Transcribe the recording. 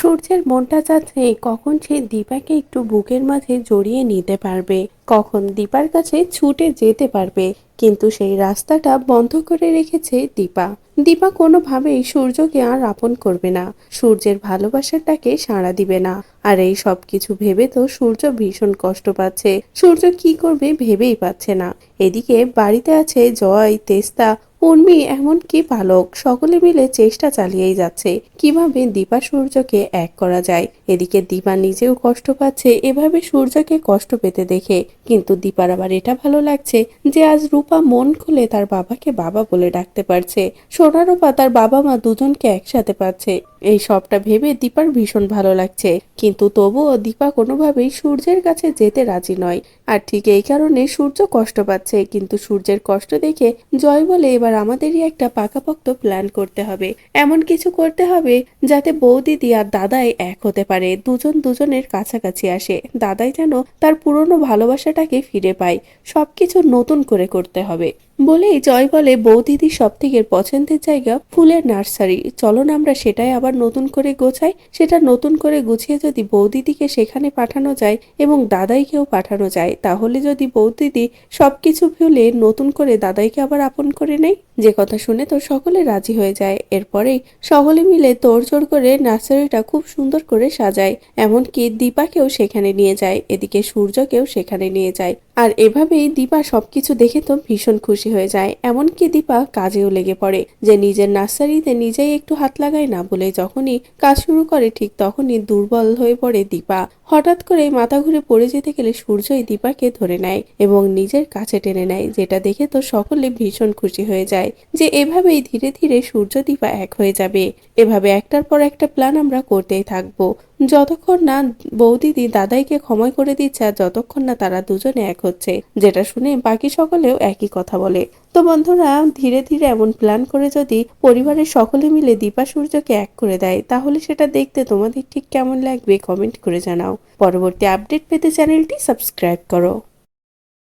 সূর্যের মনটা চাচ্ছে কখন সে দীপাকে একটু বুকের মাঝে জড়িয়ে নিতে পারবে। কখন দীপার কাছে ছুটে যেতে পারবে। কিন্তু সেই রাস্তাটা বন্ধ করে রেখেছে দীপা। দীপা কোনোভাবেই সূর্যকে আর আপন করবে না। সূর্যের ভালোবাসাটাকে সাড়া দিবে না। আর এই সব কিছু ভেবে তো সূর্য ভীষণ কষ্ট পাচ্ছে। সূর্য কি করবে ভেবেই পাচ্ছে না। এদিকে বাড়িতে আছে জয়, তেস্তা উর্মি এমনকি পালক? সকলে মিলে চেষ্টা চালিয়েই যাচ্ছে। কীভাবে দীপা সূর্যকে এক করা যায়? এদিকে দীপা নিজেও কষ্ট পাচ্ছে, এভাবে সূর্যকে কষ্ট পেতে দেখে। কিন্তু দীপার আবার এটা ভালো লাগছে যে আজ রূপা মন খুলে তার বাবাকে বাবা বলে ডাকতে পারছে। সোনা, রূপা তার বাবা মা দুজনকে একসাথে পাচ্ছে। এই সবটা ভেবে দীপার ভীষণ ভালো লাগছে। কিন্তু তবুও দীপা কোনোভাবেই সূর্যের কাছে যেতে রাজি নয়। আর ঠিক এই কারণে সূর্য কষ্ট পাচ্ছে। কিন্তু সূর্যের কষ্ট দেখে জয় বলে এবার আমাদেরই একটা পাকাপোক্ত প্ল্যান করতে হবে। এমন কিছু করতে হবে যাতে বউ দিদি আর দাদাই এক হতে পারে। দুজন দুজনের কাছাকাছি আসে। দাদাই যেন তার পুরনো ভালোবাসাটাকে ফিরে পায়। সবকিছু নতুন করে করতে হবে। বলেই জয় বলে বৌদিদির সব থেকে পছন্দের জায়গা ফুলের নার্সারি। চলো না আমরা সেটাই আবার নতুন করে গোছাই। সেটা নতুন করে গুছিয়ে যদি বৌদিদিকে সেখানে পাঠানো যায় এবং দাদাইকেও পাঠানো যায়, তাহলে যদি বৌদিদি সবকিছু ভুলে নতুন করে দাদাইকে আবার আপন করে নেয়? যে কথা শুনে তো সকলে রাজি হয়ে যায়। এরপরেই সকলে মিলে তোড়জোড় করে নার্সারিটা খুব সুন্দর করে সাজায়। এমনকি দীপাকেও সেখানে নিয়ে যায়। এদিকে সূর্যকেও সেখানে নিয়ে যায়। আর এভাবেই দীপা সবকিছু দেখে তো ভীষণ খুশি হয়ে যায়। এমনকি দীপা কাজেও লেগে পড়ে যে নিজের নার্সারিতে নিজেই একটু হাত লাগায় না বলে যখনই কাজ শুরু করে ঠিক তখনই দুর্বল হয়ে পড়ে দীপা। হঠাৎ করে মাথা ঘুরে পড়ে যেতে গেলে সূর্যই দীপাকে ধরে নেয় এবং নিজের কাছে টেনে নেয়, যেটা দেখে তো সকলে ভীষণ খুশি হয়ে যায় যে এভাবেই ধীরে ধীরে সূর্য দীপা এক হয়ে যাবে। এভাবে একটার পর একটা প্ল্যান আমরা করতেই থাকব। যতক্ষণ না বৌদিদি দাদাইকে ক্ষমা করে দিচ্ছে আর যতক্ষণ না তারা দুজনে এক হচ্ছে, যেটা শুনে বাকি সকলেও একই কথা বলে। তো বন্ধুরা, ধীরে ধীরে এমন প্ল্যান করে যদি পরিবারের সকলে মিলে দীপা সূর্যকে এক করে দেয়, তাহলে সেটা দেখতে তোমাদের ঠিক কেমন লাগবে কমেন্ট করে জানাও। পরবর্তী আপডেট পেতে চ্যানেলটি সাবস্ক্রাইব করো।